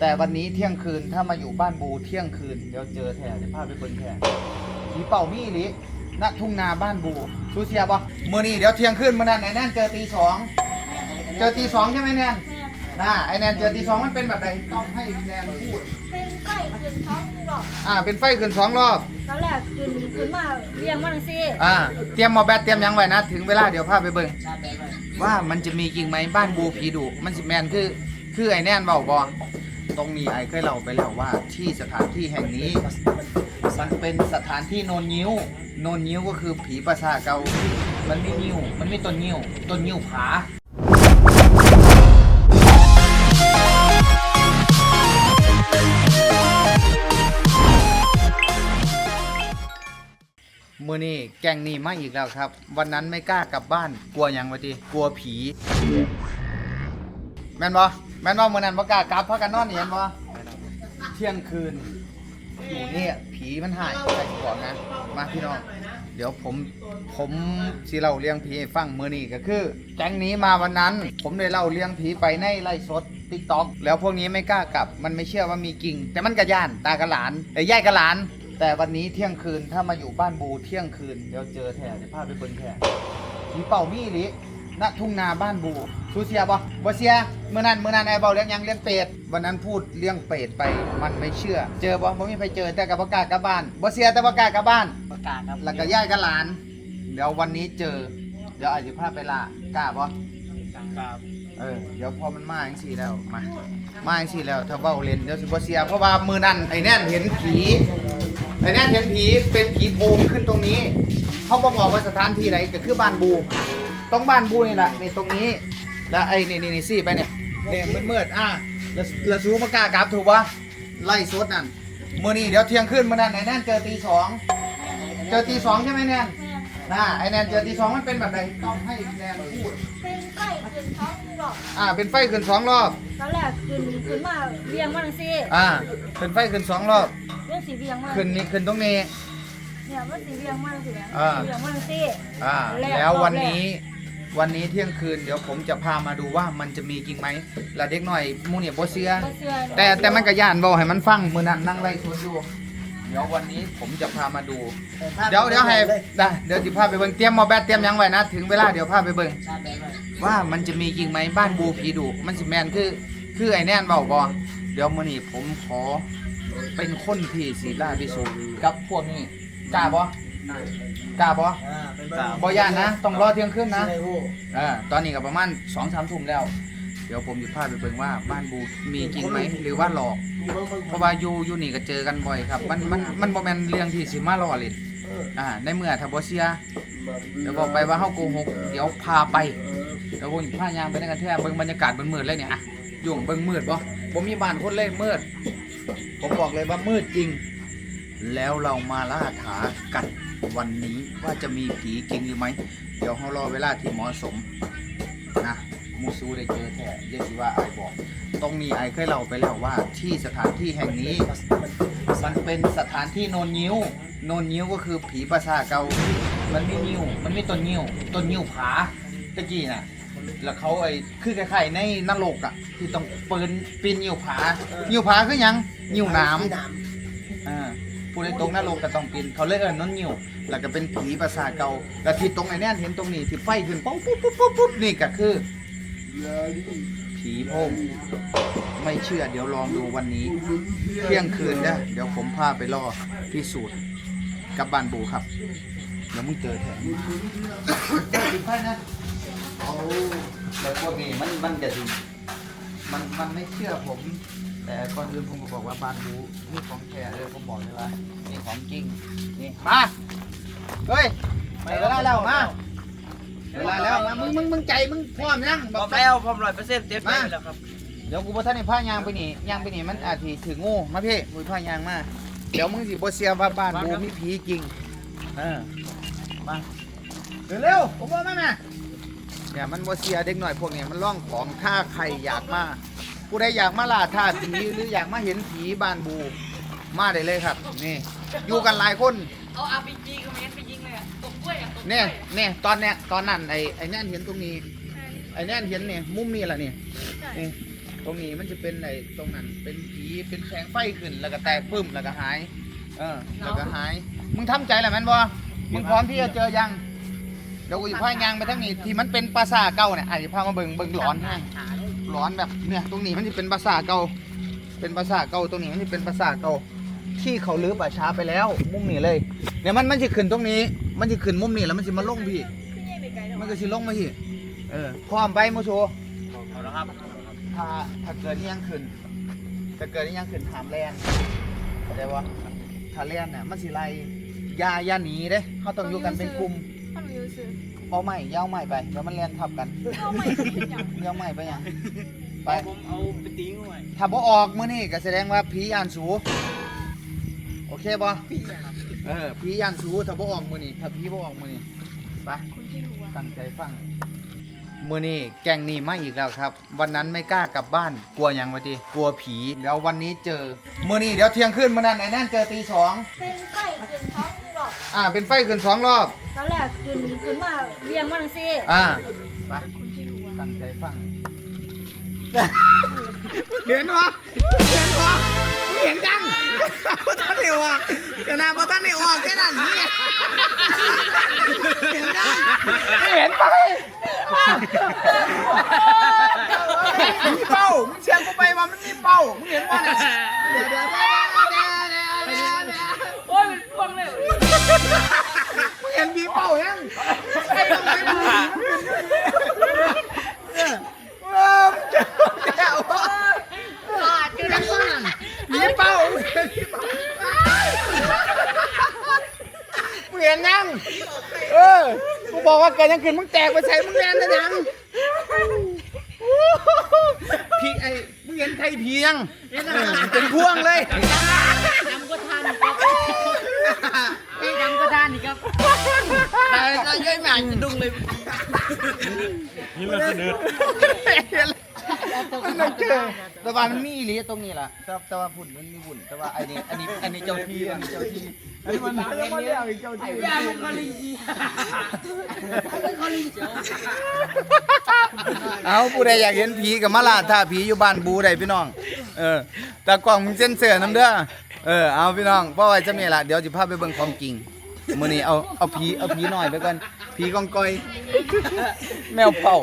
แต่วันนี้เที่ยงคืนถ้ามาอยู่บ้านบูเที่ยงคืนเดี๋ยวเจอแท้เดี๋ยวพาไปเบิ่งแท้ผีเป่ามีหลิณทุ่งนาบ้านบูซูเซียบ่มื้อนี้เดี๋ยวเที่ยงคืนมื้อนั้นไอ้แน่นเจอตีสองเจอตีสองใช่ไหมแน่นน่าไอ้แน่นเจอตีสองมันเป็นแบบไหนต้องให้แน่นพูดเป็นไก่ขึ้นท้องหรอกอ่าเป็นไฟขึ้นสองรอบตอนแรกขึ้นขึ้นมาเรียงมันสิอ่าเตรียมหมอแบตเตรียมหยังไว้นะถึงเวลาเดี๋ยวพาไปเบิ่งว่ามันจะมีจริงไหมบ้านบูผีดุมันสิแมนคือคือไอ้แน่นเบาบอ ตรงนี้ไอ้เคยเล่าไปแล้วว่าที่สถานที่แห่งนี้ มันเป็นสถานที่โนนยิ้ว โนนยิ้วก็คือผีประสาทเกามันไมีนิ้ว มันไมีต้นนิ้ว ต้นนิ้วผามือนี่แกงนี่มาอีกแล้วครับ วันนั้นไม่กล้ากลับบ้านกลัวยังวะจีกลัวผี แม่นบ่ แม่นบ่มือนั้นบ่กล้ากลับเพราะกันนอนนี่เห็นบ่เที่ยงคืนอยู่นี่ผีมันหายใส่ก่อนนะ มาพี่น้อง เดี๋ยวผมผมสิเล่าเรื่องผีให้ฟังมือนี่ก็คือแก๊งนี้มาวันนั้น ผมได้เล่าเรื่องผีไปในไลฟ์สดติ๊กต็อกแล้วพวกนี้ไม่กล้ากลับ มันไม่เชื่อว่ามีจริงแต่มันกระย่านตากระหลานไอ้ย่ายกระหลาน แต่วันนี้เที่ยงคืนถ้ามาอยู่บ้านบูเที่ยงคืนเดี๋ยวเจอแท้เดี๋ยวพาไปเบิ่งแท้ผีเป่ามีหลิ ณทุ่งนาบ้านบูซูเซียบ่บ่เซียเมื่อนั้นเมื่อนั้นไอ้เบาเลี้ยงหยังเลี้ยงเป็ดวันนั้นพูดเลี้ยงเป็ดไปมันไม่เชื่อ เจอบ่บ่มีใครเจอแต่กับประกล้าศกลับบ้านบ่เซียแต่ประกล้าศกลับบ้านประกาศครับแล้วก็ย่ายกับหลาน เดี๋ยววันนี้เจอ เดี๋ยวอาจจะพาไปล่ากล้าปะครับเออเดี๋ยวพอมันมาอย่างสี่แล้วมามาอย่างสี่แล้วถ้าเบ้าเล่นเดี๋ยวสิบเสียเพราะว่ามือนั่นไอ้แน่นเห็นผีไอ้แน่นเห็นผีเป็นผีโพงขึ้นตรงนี้ เขาบอกบอกว่าสถานที่ไหนก็คือบ้านบู ตรงบ้านบูนี่แหละนี่ตรงนี้ แล้วไอ้นี่นี่นี่สี่ไปเนี่ยเนี่ยมืดๆอะแล้วแล้วซูมากล้ากลับถูกปะไล่สดนั่นมือนี้เดี๋ยวเที่ยงคืนมือนั่นไอ้แน่นเจอตีสองเจอตีสองใช่ไหมแนนน่าไอแนนเจอตีสองมันเป็นแบบไหนต้องให้แนนพูดเป็นไก่ขึ้นท้องหรอกอ่าเป็นไฟขึ้นสองรอบ ตอนแรกขึ้นขึ้นมาเรียงมันสิอ่าเป็นไฟขึ้นสองรอบเรื่องสีเรียงมันขึ้นนี่ขึ้นตรงนี้ เนี่ยมันสีเรียงมันสินะอ่า เรียงมันสิอ่า แล้ววันนี้ วันนี้เที่ยงคืนเดี๋ยวผมจะพามาดูว่ามันจะมีจริงไหมและเด็กหน่อยหมูเนี่ยโบเซียบ่เชื่อ แต่แต่มันก็ย่านบอกให้มันฟังมือนั้นนั่งไล่สวนอยู่เดี๋ยววันนี้ผมจะพามาดู เดี๋ยวเดี๋ยวให้ได้เดี๋ยวจะพาไปเบิ่งเตรียมหมอแบตเตรียมหยังไว้นะ ถึงเวลาเดี๋ยวพาไปเบิ่งชาติได้ไหมว่ามันจะมีจริงไหมบ้านบูผีดุมันสิแมนคือ คือไอ้แน่นเบาบอเดี๋ยวมื้อนี้ผมขอเป็นคนที่สีล่าพิสูจน์กับพวกนี้กล้าบ่ กล้าบ่อ่าเป็นบ้าบ่ย่านนะ ต้องรอเที่ยงคืนนะ ใช่ผู้เออตอนนี้ก็ประมาณ2 3ทุ่มแล้ว เดี๋ยวผมจะพาไปเบิ่งว่าบ้านบูมีจริงไหมหรือว่าหลอกเพราะว่าอยู่อยู่นี่ก็เจอกันบ่อยครับ มันมันมันบ่แม่นเรื่องที่สิมาล้อเล่นอ่าในเมื่อถ้าบ่เชื่อเดี๋ยวบอกไปว่าเฮาโกหกเดี๋ยวพาไปเดี๋ยวผมพายางไปในกันแท้เบิ่งบรรยากาศมืดๆเลยเนี่ยอะอยู่เบิ่งมืดบ่ผมมีบ้านคนเล่มืด ผมบอกเลยว่ามืดจริง แล้วเรามาล่าถากัน วันนี้ว่าจะมีผีจริงหรือไม่เดี๋ยวเรารอเวลาที่เหมาะสมนะมูซูได้เจอแท้เยสิว่าไอายบอก ตรงนี้ไอายเคยเล่าไปแล้วว่าที่สถานที่แห่งนี้ มันเป็นสถานที่โนนยิ้ว โนนยิ้วก็คือผีประสาทเกามันมีนิ้ว มันมีต้นนิ้วต้นนิ้วผาตะกี้น่ะ แล้วเขาไอ้คือคล้ายๆในนรกอะ ที่ต้องปืนปีนนิ้วผานิ้วผาคือหยังนิ้วน้ำอ่าผู้ใดตรงนรกก็ต้องปีนเขาเลยเอิ้นนนนิ้วแล้วก็เป็นผีประสาทเก่าแล้วที่ตรงไอ้แน่นเห็นตรงนี้ที่ไฟขึ้นปุ๊บปุ๊บปุ๊บปุ๊บปุ๊บนี่ก็คือ ผีโพงไม่เชื่อเดี๋ยวลองดูวันนี้ เที่ยงคืนนะเดี๋ยวผมพาไปรอพิสูจน์กับบ้านบูครับเดี๋ยวมึงเจอแถมถึงไฟนะเอาแล้วพวกนี้มันมันจะถึงมันมันไม่เชื่อผม แต่ก่อนอื่นผมก็บอกว่าบ้านบูนี่ของแท้เลยผมบอกเลยว่านี่ของจริงนี่มาเฮ้ยไปเวลาแล้วมาเวลาแล้วมามึงมึงมึงใจมึงพร้อมยังบอกแล้วผมร้อยเปอร์เซ็นต์เต็มไปแล้วครับเดี๋ยวกูบ่ทันได้พายางไปนี่ยางไปนี่มันอาจสิถึงงูมาพี่กูพายางมาเดี๋ยวมึงสิบ่เสียว่าบ้านกูมีผีจริงเออมาเร็วๆผมว่ามาแม่เนี่ยมันบ่เสียเด็กหน่อยพวกเนี้มันล่องของถ้าใครอยากมา ผู้ใดอยากมาล่าท่าผีหรืออยากมาเห็นผีบ้านบู มาได้เลยครับ นี่ อยู่กันหลายคน เอาอาร์พีจีก็ไม่งั้นไปยิงเลยอะตกกล้วยอะตกเนี่ยเนี่ยตอนเนี้ยตอนนั้นไอ้ไอ้แน่นเห็นตรงนี้ ไอ้แน่นเห็นเนี่ยมุมนี้แหละนี่นี่ตรงนี้มันจะเป็นไอ้ตรงนั้น เป็นผีเป็นแสงไฟขึ้นแล้วก็แตกปึ้มแล้วก็หาย เออแล้วก็หาย มึงทำใจแล้วแม่นบ่มึงพร้อมที่จะเจอยังเดี๋ยวกูจะพายางไปทั้งนี้ที่มันเป็นปราสาทเก่าเนี่ยไอ้พามาเบิ่งเบิ่งหลอนให้ ห ลอนแบบเนี่ยตรงนี้มันจะเป็นปราสาทเก่า เป็นปราสาทเก่าตรงนี้มันจะเป็นปราสาทเก่า ที่เขาลื้อป่าช้าไปแล้ว มุมนี้เลยเนี่ยมันมันจะขึ้นตรงนี้ มันจะขึ้นมุมนี้แล้วมันจะมาลงพี่ มันก็สิลงมาพี่เออพร้อมไปโมโชเอาละครับ ถ้าถ้าเกิดอิหยังขึ้นถ้าเกิดอิหยังขึ้นถามแลนเข้าใจว่าถ้าแลนเนี่ยมันสิไล่อยาอยาหนีเด้เขาต้องอยู่กันเป็นกลุ่มถ้าหนู อยู่ซื้อเอาไม้ยาวไม้ไปแล้วมันแลนทับกันเอาใหม่เป็นอย่างยาวไม้ไปหยังไป ผมเอาไปติ้งไว้ถ้าบ่ออกมื้อนี้ก็แสดงว่าผียานสูโอเคบ่เออผียานสูถ้าบ่ออกมื้อนี้ถ้าผีบ่ออกมื้อนี้ไปคุณที่รู้ว่าตั้งใจฟังมื้อนี้แก๊งนี้มาอีกแล้วครับ วันนั้นไม่กล้ากลับบ้านกลัวหยังวะติกลัวผีแล้ววันนี้เจอมื้อนี้เดี๋ยวเที่ยงคืนมื้อนั้นไอ้นั่นเจอตีสองเป็นไส้ขึ้นท้องหล อกอ่า เป็นไฟขึ้นสองรอบ ตอนแรกขึ้นขึ้นมาเวียงมาจังซี่อ่าไปคุณที่รู้ว่าตั้งใจฟังเห็นวะเห็นวะเห็นจังพ่ท่านเดียวอะขนาดพ่ท่านเดียวออกแค่นั้นเนี่ยเห็นจังไม่เห็นไปมีเป้ามึงเชียร์กูไปว่ามันมีเป้ามึงเห็นป่ะเนี่ยเดี๋ยวเดี๋ยวเดี๋ยวเดี๋ยว ต้องไปดูเนี่ยเออมึงเจอแล้วเจอแล้วมีเป้าเห็นมีเป้ามึงเห็นยังเออกูบอกว่าเกิดยังขึ้นมึงแตกไปใส่มึงแน่นนะยังพี่ไอ้มึงเห็นไทยผียงเออเป็นพวงเลย ดำก็ทานครับไอ้ ดำก็ทานนี่ครับแต่ก็ยัยหมันดุงเลยนี่เราเสนอมันไม่เจอแต่ว่ามันมีอีหลีตรงนี้ล่ะแต่แต่ว่าฝุ่นมันมีฝุ่นแต่ว่าไอ้นี่อันนี้อันนี้เจ้าที่อันนี้เจ้าที่อันนี้มันมันเรียกเจ้าที่ยามันก็ลีจีเอาผู้ใดอยากเห็นผีกับมาลาท่าผีอยู่บ้านบูได้พี่น้อง เออแต่กล่องมึงเส้นเสือน้ำเด้อเออเอาพี่น้องเพราะไว้จะนี่ล่ะเดี๋ยวจะพาไปเบิ่งของจริง มื้อนี้เอาเอาผีเอาผีหน่อยไปก่อนผีกองกอย แมวเป่า